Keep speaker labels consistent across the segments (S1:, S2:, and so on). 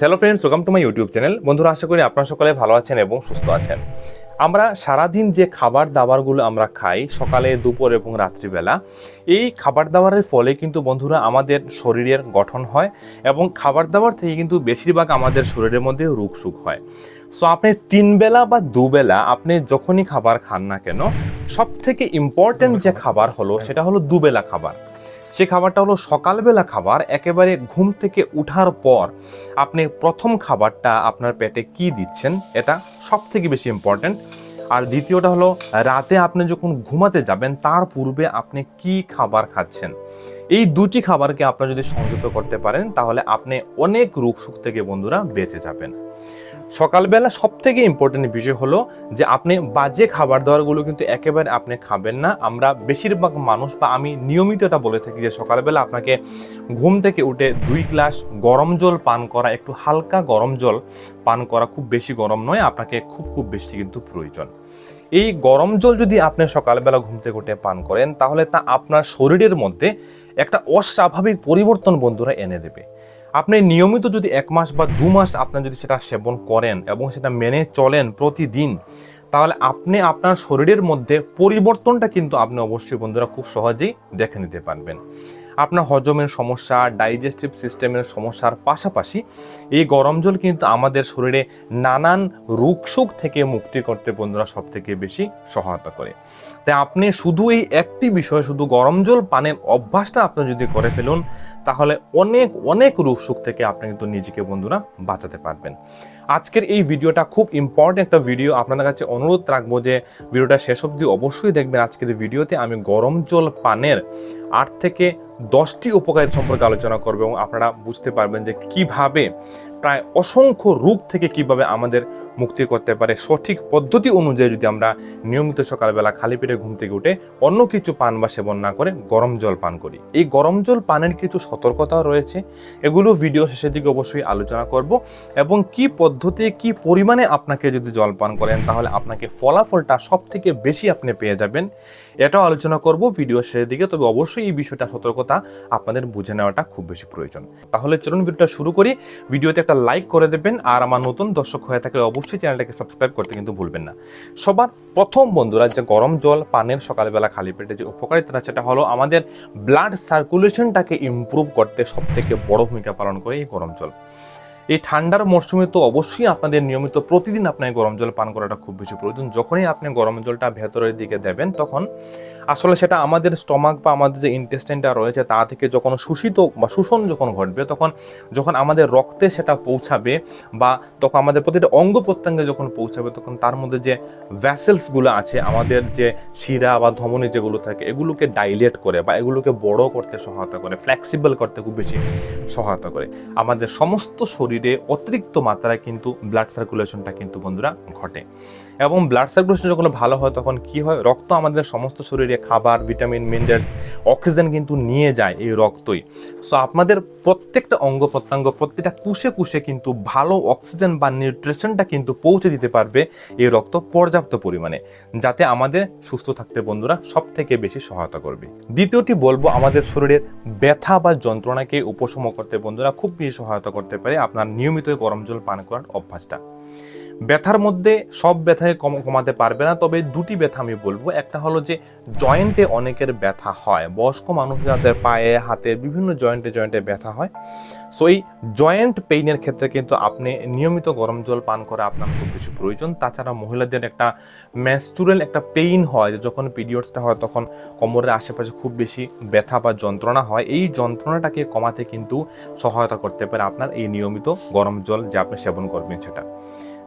S1: Hello friends welcome to my YouTube channel বন্ধুরা, আশা করি আপনারা সকলে ভালো আছেন এবং সুস্থ আছেন। আমরা সারাদিন যে খাবার দাবারগুলো আমরা খাই সকালে, দুপুর এবং রাত্রিবেলা, এই খাবার দাবারের ফলে কিন্তু বন্ধুরা আমাদের শরীরের গঠন হয় এবং খাবার দাবার থেকে কিন্তু বেশিরভাগ আমাদের শরীরের মধ্যে রোগ সুখ হয়। সো আপনি তিনবেলা বা দুবেলা আপনি যখনই খাবার খান না কেন সব থেকে ইম্পর্টেন্ট যে খাবার হলো সেটা হলো দুবেলা খাবার। সে খাবারটা হলো সকালবেলা খাবার, একেবারে ঘুম থেকে উঠার পর আপনি প্রথম খাবারটা আপনার পেটে কি দিচ্ছেন এটা সব থেকে বেশি ইম্পর্ট্যান্ট আর দ্বিতীয়টা হলো রাতে আপনি যখন ঘুমাতে যাবেন, তার পূর্বে আপনি কি খাবার খাচ্ছেন? এই দুটি খাবারকে আপনারা যদি সংযুক্ত করতে পারেন, তাহলে আপনি অনেক রোগ সুখ থেকে বন্ধুরা বেঁচে যাবেন। সকালবেলা সব থেকে ইম্পর্টেন্ট বিষয় হলো যে আপনি বাজে খাবার দাবারগুলো কিন্তু একেবারে আপনি খাবেন না। আমরা বেশিরভাগ মানুষ বা আমি নিয়মিত এটা বলে থাকি যে সকালবেলা আপনাকে ঘুম থেকে উঠে দুই গ্লাস গরম জল পান করা, একটু হালকা গরম জল পান করা খুব বেশি গরম নয়, আপনাকে খুব খুব বেশি কিন্তু প্রয়োজন। এই গরম জল যদি আপনি সকালবেলা ঘুম থেকে উঠে পান করেন, তাহলে তা আপনার শরীরের মধ্যে একটা অস্বাভাবিক পরিবর্তন বন্ধুরা এনে দেবে। আপনি নিয়মিত যদি এক মাস বা দু মাস আপনি যদি সেটা সেবন করেন এবং সেটা মেনে চলেন প্রতিদিন, তাহলে আপনি আপনার শরীরের মধ্যে পরিবর্তনটা কিন্তু আপনি অবশ্যই বন্ধুরা খুব সহজেই দেখে নিতে পারবেন। আপনার হজমের সমস্যা ডাইজেস্টিভ সিস্টেমের সমস্যার পাশাপাশি এই গরম জল কিন্তু আমাদের শরীরে নানান রোগশোক থেকে মুক্তি করতে বন্ধুরা সব থেকে বেশি সহায়তা করে। তাই আপনি শুধু এই একটি বিষয় শুধু গরম জল পানের অভ্যাসটা আপনি যদি করে ফেলুন, তাহলে অনেক অনেক রোগশোক থেকে আপনি কিন্তু নিজেকে বন্ধুরা বাঁচাতে পারবেন। আজকের এই ভিডিওটা খুব ইম্পর্টেন্ট একটা ভিডিও আপনাদের কাছে অনুরোধ রাখব যে ভিডিওটা শেষ অবধি অবশ্যই দেখবেন। আজকের ভিডিওতে আমি গরম জল পানের আট থেকে দশটি উপকারিতা সম্পর্কে আলোচনা করবে এবং আপনারা বুঝতে পারবেন যে কীভাবে প্রায় অসংখ্য রোগ থেকে কীভাবে আমাদের মুক্তি করতে পারে। সঠিক পদ্ধতি অনুযায়ী যদি আমরা নিয়মিত সকালবেলা খালি পেটে ঘুম থেকে উঠে অন্য কিছু পান বা সেবন না করে গরম জল পান করি। এই গরম জল পানের কিছু সতর্কতাও রয়েছে। এগুলো ভিডিও শেষের দিকে অবশ্যই আলোচনা করব এবং কি পদ্ধতি, কি পরিমাণে আপনাকে যদি জল পান করেন, তাহলে আপনাকে ফলাফলটা সব থেকে বেশি আপনি পেয়ে যাবেন। এটাও আলোচনা করব ভিডিও শেষের দিকে, তবে অবশ্যই এই বিষয়টা সতর্কতা আপনাদের বুঝে নেওয়াটা খুব বেশি প্রয়োজন। তাহলে চলুন ভিডিওটা শুরু করি। ভিডিওতে একটা লাইক করে দেবেন, আর আমার নতুন দর্শক হয়ে থাকলে অবশ্যই চ্যানেলটাকে সাবস্ক্রাইব করতে কিন্তু ভুলবেন না। সবার প্রথম বন্ধুরা, যে গরম জল, পানের সকালবেলা খালি পেটে যে উপকারিতা সেটা হলো আমাদের ব্লাড সার্কুলেশনটাকে ইম্প্রুভ করতে সবথেকে বড় ভূমিকা পালন করে এই গরম জল। এই ঠান্ডার মরশুমে তো অবশ্যই আপনাদের নিয়মিত প্রতিদিন আপনার গরম জল পান করাটা খুব বেশি প্রয়োজন। যখনই আপনি গরম জলটা ভেতরের দিকে দেবেন, তখন আসলে সেটা আমাদের স্টমাক বা আমাদের যে ইন্টেস্টাইনটা রয়েছে, তা থেকে যখন শোষিত বা শোষণ যখন ঘটবে, তখন যখন আমাদের রক্তে সেটা পৌঁছাবে বা তখন আমাদের প্রতিটা অঙ্গ প্রত্যঙ্গে যখন পৌঁছাবে, তখন তার মধ্যে যে ভ্যাসেলসগুলো আছে, আমাদের যে শিরা বা ধমনী যেগুলো থাকে, এগুলোকে ডাইলেট করে বা এগুলোকে বড় করতে সহায়তা করে ফ্লেক্সিবল করতে খুব বেশি সহায়তা করে। আমাদের সমস্ত শরীরে অতিরিক্ত মাত্রায় কিন্তু ব্লাড সার্কুলেশনটা কিন্তু বন্ধুরা ঘটে। এবং ব্লাড সার্কুলেশন যখন ভালো হয় তখন কি হয়? রক্ত আমাদের সমস্ত শরীরে খাবার ভিটামিন মিনারেলস অক্সিজেন কিন্তু নিয়ে যায় এই রক্তই। সো আপনাদের প্রত্যেকটা অঙ্গ প্রত্যঙ্গ, প্রত্যেকটা কুশে কুশে কিন্তু ভালো অক্সিজেন বা নিউট্রিশনটা কিন্তু পৌঁছে দিতে পারবে এই রক্ত পর্যাপ্ত পরিমাণে, যাতে আমাদের সুস্থ থাকতে বন্ধুরা সব থেকে বেশি সহায়তা করবে। দ্বিতীয়টি বলব, আমাদের শরীরের ব্যথা বা যন্ত্রণাকে উপশম করতে বন্ধুরা খুব বেশি সহায়তা করতে পারে। আপনার নিয়মিত গরম জল পান করার অভ্যাসটা। ব্যথার মধ্যে সব ব্যথায় কম কমাতে পারবে না। তবে দুটি ব্যথা আমি বলব। একটা হলো যে জয়েন্টে অনেকের ব্যথা হয়। বয়স্ক মানুষ যাদের পায়ে, হাতে বিভিন্ন জয়েন্টে জয়েন্টে ব্যথা হয়। সো এই জয়েন্ট পেইনের ক্ষেত্রে কিন্তু আপনি নিয়মিত গরম জল পান করা আপনার খুব বেশি প্রয়োজন। তাছাড়া মহিলাদের একটা ম্যাস্টুরাল একটা পেইন হয় যে, যখন পিরিয়ডসটা হয় তখন কোমরের আশেপাশে খুব বেশি ব্যথা বা যন্ত্রণা হয়। এই যন্ত্রণাটাকে কমাতে কিন্তু সহায়তা করতে পারে আপনার এই নিয়মিত গরম জল যে, আপনি সেবন করবেন সেটা।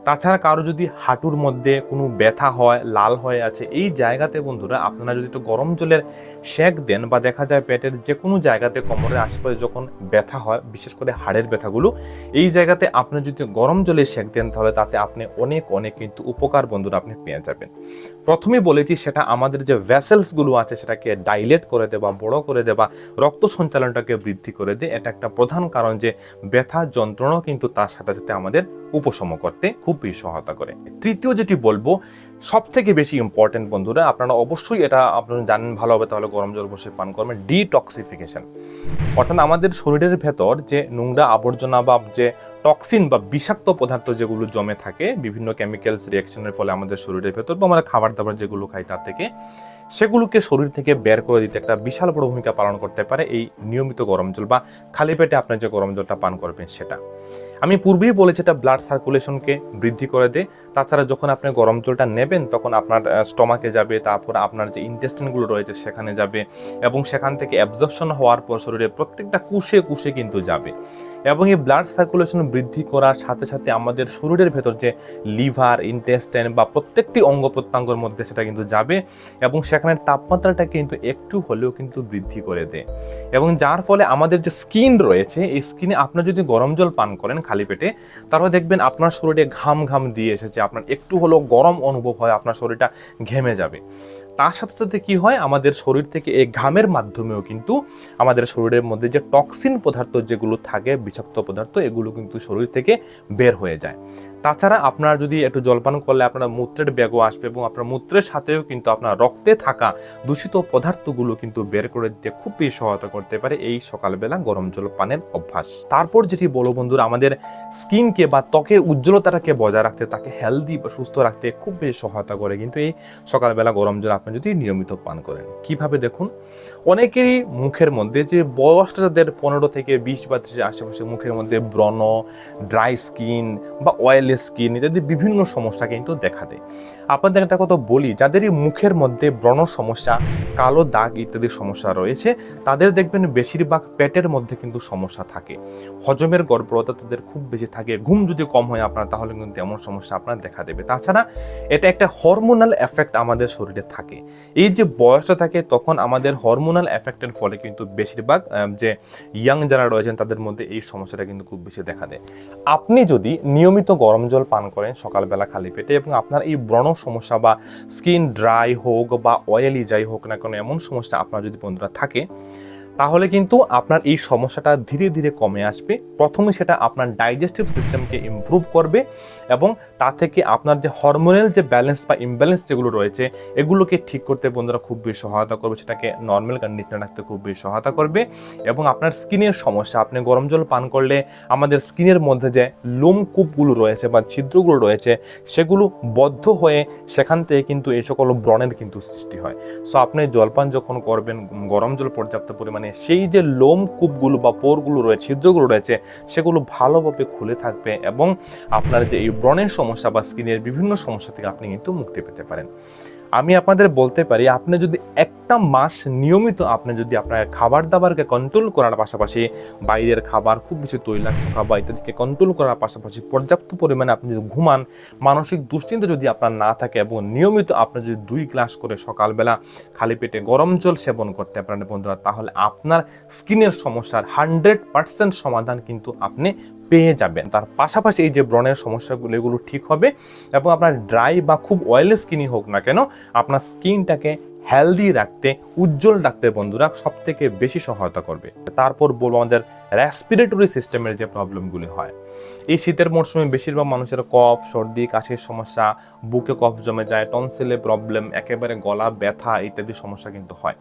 S1: তাছাড়া কারও যদি হাঁটুর মধ্যে কোনো ব্যথা হয়, লাল হয়ে আছে, এই জায়গাতে বন্ধুরা আপনারা যদি একটু গরম জলের শেক দেন বা দেখা যায় পেটের যে কোনো জায়গাতে কোমরের আশেপাশে যখন ব্যথা হয়, বিশেষ করে হাড়ের ব্যথাগুলো, এই জায়গাতে আপনি যদি গরম জলে শেক দেন, তাহলে তাতে আপনি অনেক অনেক কিন্তু উপকার বন্ধুরা আপনি পেয়ে যাবেন। প্রথমে বলেছি সেটা আমাদের যে ভ্যাসেলসগুলো আছে, সেটাকে ডাইলেট করে দেবা বড় করে দেবা রক্ত সঞ্চালনটাকে বৃদ্ধি করে দেয় এটা একটা প্রধান কারণ যে ব্যথা যন্ত্রণাও কিন্তু তার সাথে সাথে আমাদের উপশম করতে খুব বেশি সহায়তা করে। তৃতীয় যেটি বলব সব থেকে বেশি ইম্পর্টেন্ট বন্ধুরা, আপনারা অবশ্যই এটা আপনারা জানেন ভালো হবে, তাহলে গরম জল বসে পান করবেন ডিটক্সিফিকেশন অর্থাৎ আমাদের শরীরের ভেতর যে নোংরা আবর্জনা বা যে টক্সিন বা বিষাক্ত পদার্থ যেগুলো জমে থাকে, বিভিন্ন কেমিক্যালস রিয়াকশনের ফলে আমাদের শরীরের ভেতর বা আমরা খাবার দাবার যেগুলো খাই তার থেকে সেগুলোকে শরীর থেকে বের করে দিতে একটা বিশাল বড় ভূমিকা পালন করতে পারে এই নিয়মিত গরম জল বা খালি পেটে আপনি যে গরম জলটা পান করবেন সেটা। আমি পূর্বেই বলেছি এটা ব্লাড সার্কুলেশনকে বৃদ্ধি করে দেয় তাছাড়া যখন আপনি গরম জলটা নেবেন, তখন আপনার স্টমাকে যাবে, তারপর আপনার যে ইন্টেস্টিনগুলো রয়েছে সেখানে যাবে এবং সেখান থেকে অ্যাবজর্পশন হওয়ার পর শরীরে প্রত্যেকটা কুশে কুশে কিন্তু যাবে। এবং এই ব্লাড সার্কুলেশন বৃদ্ধি করার সাথে সাথে আমাদের শরীরের ভেতর যে লিভার ইন্টেস্টাইন বা প্রত্যেকটি অঙ্গ প্রত্যঙ্গের মধ্যে সেটা কিন্তু যাবে এবং সেখানের তাপমাত্রাটা কিন্তু একটু হলেও কিন্তু বৃদ্ধি করে দেয়। এবং যার ফলে আমাদের যে স্কিন রয়েছে, এই স্কিনে আপনার যদি গরম জল পান করেন খালি পেটে তাহলে দেখবেন আপনার শরীরে ঘাম ঘাম দিয়ে এসেছে, আপনার একটু হলেও গরম অনুভব হয়, আপনার শরীরটা ঘেমে যাবে। তার সাথে সাথে কি হয়? আমাদের শরীর থেকে এই ঘামের মাধ্যমেও কিন্তু আমাদের শরীরের মধ্যে যে টক্সিন পদার্থ যেগুলো থাকে, বিষাক্ত পদার্থ, এগুলো কিন্তু শরীর থেকে বের হয়ে যায়। তাছাড়া আপনার যদি একটু জলপান করলে আপনার মূত্রের ব্যাগও আসবে এবং আপনার মূত্রের সাথেও কিন্তু আপনার রক্তে থাকা দূষিত পদার্থগুলো কিন্তু বের করে দিতে খুব বেশি সহায়তা করতে পারে এই সকালবেলা গরম জল পানের অভ্যাস। তারপর যেটি বলো বন্ধুরা, আমাদের স্কিনকে বা ত্বকের উজ্জ্বলতাটাকে বজায় রাখতে, তাকে হেলদি বা সুস্থ রাখতে খুব বেশি সহায়তা করে। কিন্তু এই সকালবেলা গরম জল আপনি যদি নিয়মিত পান করেন, কীভাবে দেখুন? অনেকেরই মুখের মধ্যে যে বয়সটা যাদের পনেরো থেকে বিশ বা ত্রিশের আশেপাশে মুখের মধ্যে ব্রণ ড্রাই স্কিন বা অয়েলি স্কিন ইত্যাদি বিভিন্ন সমস্যা কিন্তু দেখা দেয়। আপনাদের একটা কথা বলি, যাদেরই মুখের মধ্যে ব্রণ সমস্যা, কালো দাগ ইত্যাদি সমস্যা রয়েছে, তাদের দেখবেন বেশিরভাগ পেটের মধ্যে কিন্তু সমস্যা থাকে। হজমের গড়বড়তা তাদের খুব বেশি থাকে, ঘুম যদি কম হয় আপনার, তাহলে কিন্তু এমন সমস্যা আপনার দেখা দেবে। তাছাড়া এটা একটা হরমোনাল এফেক্ট আমাদের শরীরে থাকে। এই যে বয়সটা থাকে, তখন আমাদের হরমোনাল এফেক্টের ফলে কিন্তু বেশিরভাগ যে ইয়াং যারা রয়েছেন, তাদের মধ্যে এই সমস্যাটা কিন্তু খুব বেশি দেখা দেয়। আপনি যদি নিয়মিত গরম জল পান করেন সকালবেলা খালি পেটে এবং আপনার এই ব্রণ সমস্যা বা স্কিন ড্রাই হোক বা অয়েলি যাই হোক না কেন, এমন সমস্যা আপনার যদি বন্ধুরা থাকে, তাহলে কিন্তু আপনার এই সমস্যাটা ধীরে ধীরে কমে আসবে। প্রথমে সেটা আপনার ডাইজেস্টিভ সিস্টেমকে ইমপ্রুভ করবে এবং তা থেকে আপনার যে হরমোনাল যে ব্যালেন্স বা ইমব্যালেন্স যেগুলো রয়েছে, এগুলোকে ঠিক করতে বন্ধুরা খুব বেশি সহায়তা করবে, সেটাকে নর্মাল কন্ডিশনে রাখতে খুব বেশি সহায়তা করবে এবং আপনার স্কিনের সমস্যা, আপনি গরম জল পান করলে আমাদের স্কিনের মধ্যে যে লোমকূপগুলো রয়েছে বা ছিদ্রগুলো রয়েছে, সেগুলো বদ্ধ হয়ে সেখান থেকে কিন্তু এই সকল ব্রণের কিন্তু সৃষ্টি হয়। সো আপনি জলপান যখন করবেন, গরম জল পর্যাপ্ত পরিমাণে, সেই যে লোম কূপগুলো বা পোরগুলো রয়েছে ছিদ্রগুলো রয়েছে, সেগুলো ভালোভাবে খুলে থাকবে এবং আপনার যে এই ব্রণের সমস্যা বা স্কিনের বিভিন্ন সমস্যা থেকে আপনি কিন্তু মুক্তি পেতে পারেন। আমি আপনাদের বলতে পারি, আপনি যদি একটা মাস নিয়মিত আপনি যদি আপনার খাবার দাবারকে কন্ট্রোল করার পাশাপাশি বাইরের খাবার, খুব বেশি তৈলাক্ত খাবার ইত্যাদিকে কন্ট্রোল করার পাশাপাশি পর্যাপ্ত পরিমাণে আপনি যদি ঘুমান, মানসিক দুশ্চিন্তা যদি আপনার না থাকে এবং নিয়মিত আপনি যদি দুই গ্লাস করে সকালবেলা খালি পেটে গরম জল সেবন করতে পারেন বন্ধুরা, তাহলে আপনার স্কিনের সমস্যার হান্ড্রেড পার্সেন্ট সমাধান কিন্তু আপনি পেয়ে যাবেন। তার পাশাপাশি এই যে ব্রণের সমস্যাগুলো, এগুলো ঠিক হবে এবং আপনার ড্রাই বা খুব অয়েলি স্কিনই হোক না কেন, আপনার স্কিনটাকে হেলদি রাখতে, উজ্জ্বল রাখতে বন্ধুরা সব থেকে বেশি সহায়তা করবে। তারপর বলব আমাদের রেসপিরেটরি সিস্টেমের যে প্রবলেমগুলি হয়। এই শীতের মরশুমে বেশিরভাগ মানুষের কফ, সর্দি, কাশির সমস্যা, বুকে কফ জমে যায় টনসিলে প্রবলেম একেবারে গলা ব্যথা ইত্যাদি সমস্যা কিন্তু হয়।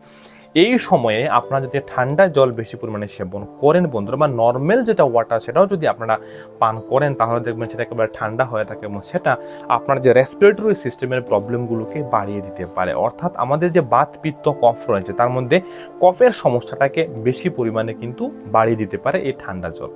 S1: এই সময়ে আপনারা যদি ঠান্ডা জল বেশি পরিমাণে সেবন করেন বন্ধুরা, বা নর্মাল যেটা ওয়াটার সেটাও যদি আপনারা পান করেন, তাহলে দেখবেন সেটা একেবারে ঠান্ডা হয়ে থাকে এবং সেটা আপনার যে রেসপিরেটরি সিস্টেমের প্রবলেমগুলোকে বাড়িয়ে দিতে পারে। অর্থাৎ আমাদের যে বাত পিত্ত কফ রয়েছে, তার মধ্যে কফের সমস্যাটাকে বেশি পরিমাণে কিন্তু বাড়িয়ে দিতে পারে এই ঠান্ডা জল।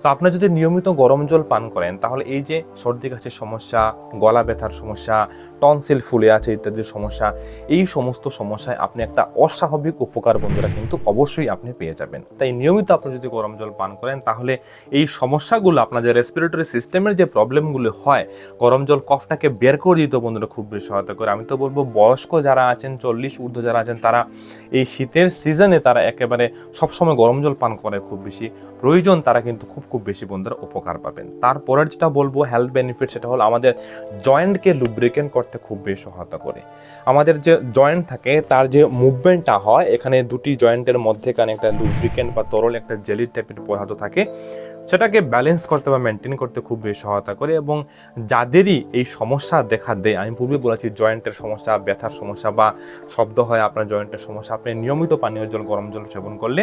S1: তো আপনি যদি নিয়মিত গরম জল পান করেন, তাহলে এই যে সর্দি কাশির সমস্যা, গলা ব্যথার সমস্যা টনসিল ফুলে আছে ইত্যাদি সমস্যা। এই সমস্ত সমস্যায় আপনি একটা অস্বাভাবিক উপকার বন্ধুরা কিন্তু অবশ্যই আপনি পেয়ে যাবেন। তাই নিয়মিত আপনি যদি গরম জল পান করেন, তাহলে এই সমস্যাগুলো আপনার যে রেসপিরেটরি সিস্টেমের যে প্রবলেমগুলো হয়, গরম জল কফটাকে বের করে দিতে বন্ধুরা খুব বেশি সহায়তা করে। আমি তো বলব, বয়স্ক যারা আছেন, চল্লিশ ঊর্ধ্ব যারা আছেন, তারা এই শীতের সিজনে তারা একেবারে সবসময় গরম জল পান করে খুব বেশি। প্রয়োজন তারা কিন্তু খুব খুব বেশি বন্ধুরা উপকার পাবেন। তারপরের যেটা বলব হেলথ বেনিফিট সেটা হলো আমাদের জয়েন্টকে লুব্রিকেন্ট করতে খুব বেশি সহায়তা করে। আমাদের যে জয়েন্ট থাকে, তার যে মুভমেন্টটা হয়, এখানে দুটি জয়েন্টের মধ্যে মধ্যেখানে একটা লুব্রিকেন্ট বা তরল একটা জেলি টাইপের পদার্থ থাকে। সেটাকে ব্যালেন্স করতে বা মেনটেন করতে খুব বেশি সহায়তা করে এবং যাদেরই এই সমস্যা দেখা দেয়, আমি পূর্বে বলেছি জয়েন্টের সমস্যা, ব্যথার সমস্যা বা শব্দ হয় আপনার জয়েন্টের সমস্যা, আপনি নিয়মিত পানীয় জল, গরম জল সেবন করলে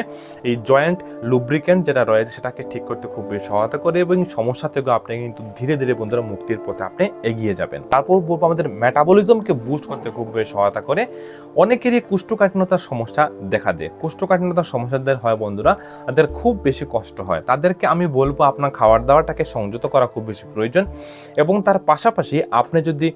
S1: এই জয়েন্ট লুব্রিকেন্ট যেটা রয়েছে সেটাকে ঠিক করতে খুব বেশি সহায়তা করে এবং সমস্যা থেকে আপনি কিন্তু ধীরে ধীরে বন্ধুরা মুক্তির পথে আপনি এগিয়ে যাবেন। তারপর বলব আমাদের মেটাবলিজমকে বুস্ট করতে খুব বেশি সহায়তা করে। অনেকেরই কুষ্ঠকাঠিন্যতার সমস্যা দেখা দেয়। কুষ্ঠকাঠিন্যতার সমস্যাদের হয় বন্ধুরা, তাদের খুব বেশি কষ্ট হয়। তাদেরকে আমি বলব আপনার খাওয়ার দাবারটাকে সংযত করা খুব বেশি প্রয়োজন এবং তার পাশাপাশি আপনি যদি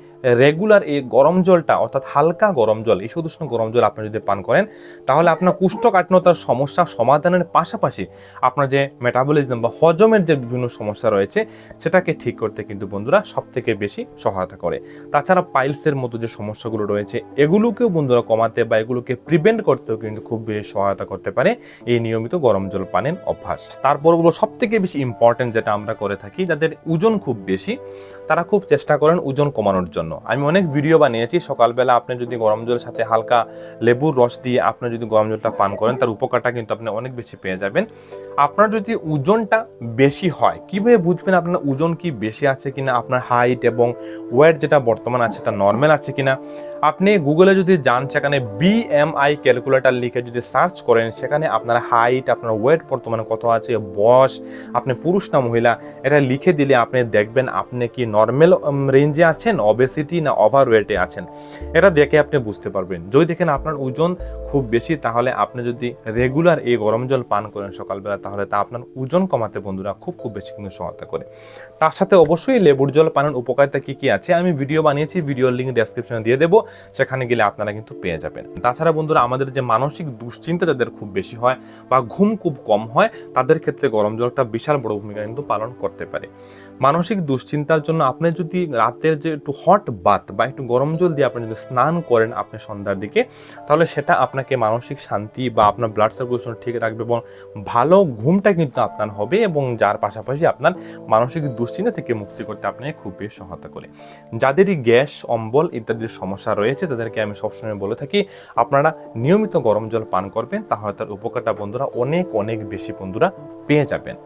S1: রেগুলার এই গরম জলটা, অর্থাৎ হালকা গরম জল, এই সুদূষ্ণ গরম জল আপনি যদি পান করেন, তাহলে আপনার কুষ্ঠকাঠিন্যতার সমস্যা সমাধানের পাশাপাশি আপনার যে মেটাবলিজম বা হজমের যে বিভিন্ন সমস্যা রয়েছে, সেটাকে ঠিক করতে কিন্তু বন্ধুরা সব থেকে বেশি সহায়তা করে। তাছাড়া পাইলসের মতো যে সমস্যাগুলো রয়েছে, এগুলোকেও বন্ধুরা কমাতে বা এগুলোকে প্রিভেন্ট করতেও কিন্তু খুব বেশি সহায়তা করতে পারে এই নিয়মিত গরম জল পানের অভ্যাস। তারপর বলব সব থেকে বেশি ইম্পর্টেন্ট যেটা আমরা করে থাকি, যাদের ওজন খুব বেশি, তারা খুব চেষ্টা করেন ওজন কমানোর জন্য। আমি অনেক ভিডিও বানিয়েছি, সকালবেলা আপনি যদি গরম জলের সাথে হালকা লেবুর রস দিয়ে আপনি যদি গরম জলটা পান করেন, তার উপকারটা কিন্তু আপনি অনেক বেশি পেয়ে যাবেন। আপনার যদি ওজনটা বেশি হয়, কীভাবে বুঝবেন আপনার ওজন কি বেশি আছে কিনা, আপনার হাইট এবং ওয়েট যেটা বর্তমান আছে, এটা নর্মাল আছে কিনা? আপনি গুগলে যদি যান, সেখানে বিএমআই ক্যালকুলেটার লিখে যদি সার্চ করেন, সেখানে আপনার হাইট আপনার ওয়েট বর্তমানে কত আছে, বয়স, আপনি পুরুষ না মহিলা, এটা লিখে দিলে আপনি দেখবেন আপনি কি নর্মাল রেঞ্জে আছেন অবেসিটি না ওভার ওয়েটে আছেন। এটা দেখে আপনি বুঝতে পারবেন। যদি দেখেন আপনার ওজন খুব বেশি, তাহলে আপনি যদি রেগুলার এই গরম জল পান করেন সকালবেলা, তাহলে তা আপনার ওজন কমাতে বন্ধুরা খুব খুব বেশি কিন্তু সহায়তা করে। তার সাথে অবশ্যই লেবুর জল পানের উপকারিতা কী কী আছে, আমি ভিডিও বানিয়েছি ভিডিওর লিঙ্ক ডেসক্রিপশনে দিয়ে দেবো। সেখানে গেলে আপনারা কিন্তু পেয়ে যাবেন। তাছাড়া বন্ধুরা, আমাদের যে মানসিক দুশ্চিন্তা যাদের খুব বেশি হয় বা ঘুম খুব কম হয়, তাদের ক্ষেত্রে গরম জলটা বিশাল বড় ভূমিকা কিন্তু পালন করতে পারে। মানসিক দুশ্চিন্তার জন্য আপনি যদি রাতের যে একটু হট বাথ বা একটু গরম জল দিয়ে আপনি যদি স্নান করেন আপনি সন্ধ্যার দিকে, তাহলে সেটা আপনাকে মানসিক শান্তি বা আপনার ব্লাড সার্কুলেশন ঠিক রাখবে এবং ভালো ঘুমটা কিন্তু আপনার হবে এবং যার পাশাপাশি আপনার মানসিক দুশ্চিন্তা থেকে মুক্তি করতে আপনাকে খুব বেশি সহায়তা করে। যাদেরই গ্যাস, অম্বল ইত্যাদির সমস্যা রয়েছে, তাদেরকে আমি সবসময় বলে থাকি, আপনারা নিয়মিত গরম জল পান করবেন, তাহলে তার উপকারটা বন্ধুরা অনেক অনেক বেশি বন্ধুরা পেয়ে যাবেন।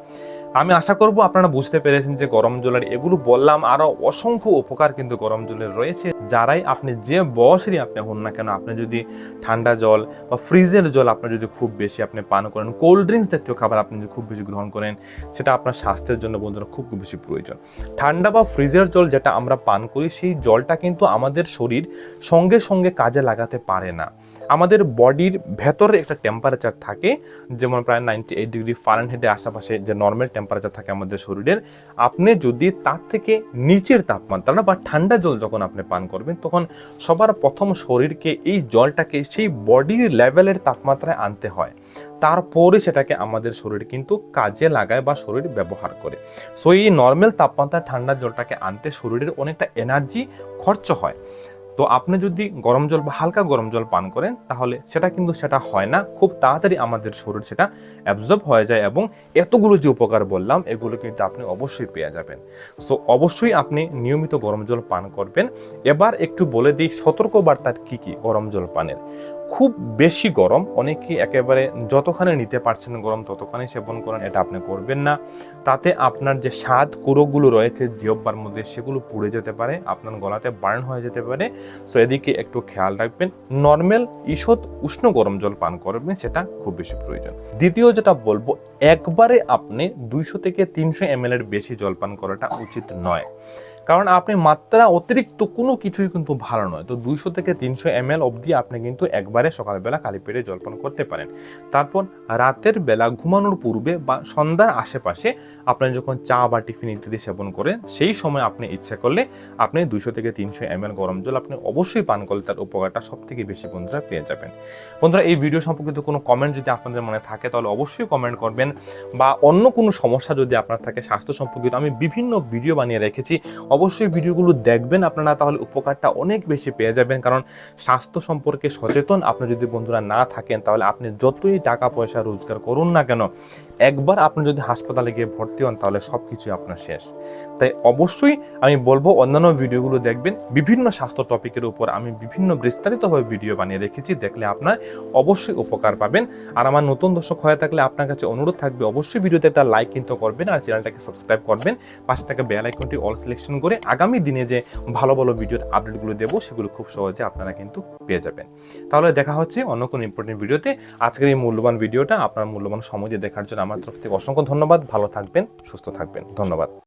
S1: আমি আশা করব আপনারা বুঝতে পেরেছেন যে গরম জলের এগুলো বললাম আরও অসংখ্য উপকার কিন্তু গরম জলের রয়েছে। যারাই আপনি যে বয়সেরই আপনি হন না কেন, আপনি যদি ঠান্ডা জল বা ফ্রিজের জল আপনি যদি খুব বেশি আপনি পান করেন, কোল্ড ড্রিঙ্কস জাতীয় খাবার আপনি যদি খুব বেশি গ্রহণ করেন, সেটা আপনার স্বাস্থ্যের জন্য বন্ধুরা খুব বেশি প্রয়োজন। ঠান্ডা বা ফ্রিজের জল যেটা আমরা পান করি, সেই জলটা কিন্তু আমাদের শরীর সঙ্গে সঙ্গে কাজে লাগাতে পারে না। আমাদের বডির ভেতরে একটা টেম্পারেচার থাকে, যেমন প্রায় নাইনটি এইট ডিগ্রি ফারেনহাইটের আশেপাশে যে নর্মাল টেম্পারেচার থাকে আমাদের শরীরের, আপনি যদি তার থেকে নিচের তাপমাত্রা বা ঠান্ডা জল যখন আপনি পান করবেন, তখন সবার প্রথম শরীরকে এই জলটাকে সেই বডির লেভেলের তাপমাত্রায় আনতে হয়। তারপরে সেটাকে আমাদের শরীর কিন্তু কাজে লাগায় বা শরীর ব্যবহার করে। সো এই নর্মাল তাপমাত্রা ঠান্ডা জলটাকে আনতে শরীরের অনেকটা এনার্জি খরচ হয়। তো আপনি যদি গরম জল বা হালকা গরম জল পান করেন, তাহলে সেটা কিন্তু সেটা হয় না। খুব তাড়াতাড়ি আমাদের শরীর সেটা অ্যাবজর্ব হয়ে যায় এবং এতগুলো যে উপকার বললাম, এগুলো কিন্তু আপনি অবশ্যই পেয়ে যাবেন। সো অবশ্যই আপনি নিয়মিত গরম জল পান করবেন। এবার একটু বলে দিই সতর্কবার্তার কি কি গরম জল পানের। খুব বেশি গরম। অনেকে একেবারে যতখানে নিতে পারছেন গরম ততখানি সেবন করেন, এটা আপনি করবেন না। তাতে আপনার যে স্বাদ কুরোগুলো রয়েছে, জিহ্বার মধ্যে সেগুলো পুড়ে যেতে পারে, আপনার গলাতে বার্ন হয়ে যেতে পারে। সো এদিকে একটু খেয়াল রাখবেন, নর্মাল ঈষৎ উষ্ণ গরম জল পান করবেন, সেটা খুব বেশি প্রয়োজন। দ্বিতীয় যেটা বলব, একবারে আপনি দুইশো থেকে তিনশো এম এর বেশি জল পান করাটা উচিত নয়। কারণ আপনি মাত্রা অতিরিক্ত কোনো কিছুই কিন্তু ভালো নয়। তো দুইশো থেকে তিনশো এম এল অবধি আপনি কিন্তু একবারে সকালবেলা খালি পেটে জলপান করতে পারেন। তারপর রাতের বেলা ঘুমানোর পূর্বে বা সন্ধ্যার আশেপাশে আপনি যখন চা বা টিফিন ইত্যাদি সেবন করেন, সেই সময় আপনি ইচ্ছা করলে আপনি দুইশো থেকে তিনশো এম এল গরম জল আপনি অবশ্যই পান করলে তার উপকারটা সব থেকে বেশি বন্ধুরা পেয়ে যাবেন। বন্ধুরা, এই ভিডিও সম্পর্কিত কোনো কমেন্ট যদি আপনাদের মনে থাকে, তাহলে অবশ্যই কমেন্ট করবেন। বা অন্য কোনো সমস্যা যদি আপনার থাকে, স্বাস্থ্য সম্পর্কিত আমি বিভিন্ন ভিডিও বানিয়ে রেখেছি। অবশ্যই ভিডিওগুলো দেখবেন আপনারা, তাহলে উপকারটা অনেক বেশি পেয়ে যাবেন। কারণ স্বাস্থ্য সম্পর্কে সচেতন আপনি যদি বন্ধুরা না থাকেন, তাহলে আপনি যতই টাকা পয়সা রোজগার করুন না কেন, একবার আপনি যদি হাসপাতালে গিয়ে ভর্তি হন, তাহলে সব কিছুই আপনার শেষ। তাই অবশ্যই আমি বলব অন্যান্য ভিডিওগুলো দেখবেন। বিভিন্ন স্বাস্থ্য টপিকের উপর আমি বিভিন্ন বিস্তারিতভাবে ভিডিও বানিয়ে রেখেছি, দেখলে আপনার অবশ্যই উপকার পাবেন। আর আমার নতুন দর্শক হয়ে থাকলে আপনার কাছে অনুরোধ থাকবে, অবশ্যই ভিডিওতে একটা লাইক কিন্তু করবেন আর চ্যানেলটাকে সাবস্ক্রাইব করবেন। পাশে থাকা বেল আইকনটি অল সিলেকশন করে আগামী দিনে যে ভালো ভালো ভিডিওর আপডেটগুলো দেবো, সেগুলো খুব সহজে আপনারা কিন্তু পেয়ে যাবেন। তাহলে দেখা হচ্ছে অন্য কোনো ইম্পর্টেন্ট ভিডিওতে আজকের এই মূল্যবান ভিডিওটা আপনার মূল্যবান সময় দেখার জন্য আমার তরফ থেকে অসংখ্য ধন্যবাদ। ভালো থাকবেন, সুস্থ থাকবেন। ধন্যবাদ।